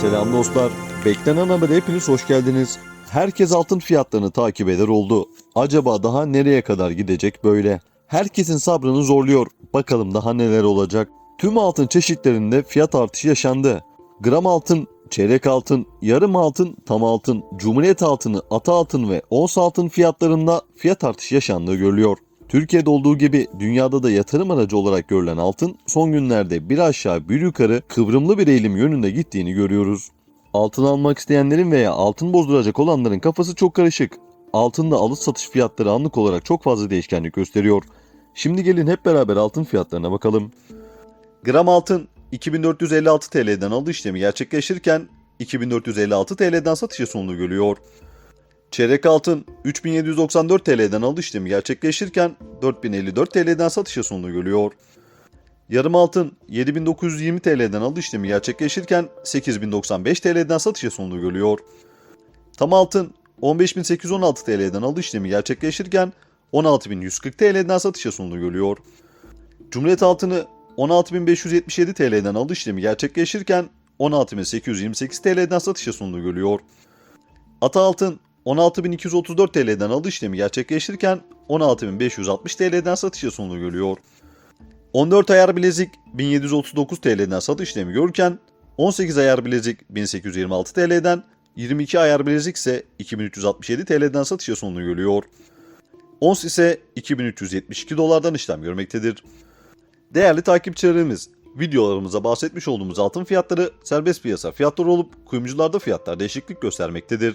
Selam dostlar. Beklenen habere hepiniz hoş geldiniz. Herkes altın fiyatlarını takip eder oldu. Acaba daha nereye kadar gidecek böyle? Herkesin sabrını zorluyor. Bakalım daha neler olacak. Tüm altın çeşitlerinde fiyat artışı yaşandı. Gram altın, çeyrek altın, yarım altın, tam altın, cumhuriyet altını, ata altın ve ons altın fiyatlarında fiyat artışı yaşandığı görülüyor. Türkiye'de olduğu gibi dünyada da yatırım aracı olarak görülen altın son günlerde bir aşağı bir yukarı kıvrımlı bir eğilim yönünde gittiğini görüyoruz. Altın almak isteyenlerin veya altın bozduracak olanların kafası çok karışık. Altında alış satış fiyatları anlık olarak çok fazla değişkenlik gösteriyor. Şimdi gelin hep beraber altın fiyatlarına bakalım. Gram altın 2456 TL'den alış işlemi gerçekleşirken 2456 TL'den satışa sunduğu görülüyor. Çeyrek altın 3794 TL'den alış işlemi gerçekleşirken 4054 TL'den satışa sunduğu görülüyor. Yarım altın 7920 TL'den alış işlemi gerçekleşirken 8095 TL'den satışa sunduğu görülüyor. Tam altın 15816 TL'den alış işlemi gerçekleşirken 16140 TL'den satışa sunduğu görülüyor. Cumhuriyet altını 16577 TL'den alış işlemi gerçekleşirken 16828 TL'den satışa sunduğu görülüyor. Ata altın 16234 TL'den alış işlemi gerçekleştirirken 16560 TL'den satışa sunduğu görülüyor. 14 ayar bilezik 1739 TL'den satış işlemi görürken 18 ayar bilezik 1826 TL'den 22 ayar bilezik ise 2367 TL'den satışa sunduğu görülüyor. Ons ise 2372 dolardan işlem görmektedir. Değerli takipçilerimiz, videolarımıza bahsetmiş olduğumuz altın fiyatları serbest piyasa fiyatları olup kuyumcularda fiyatlar değişiklik göstermektedir.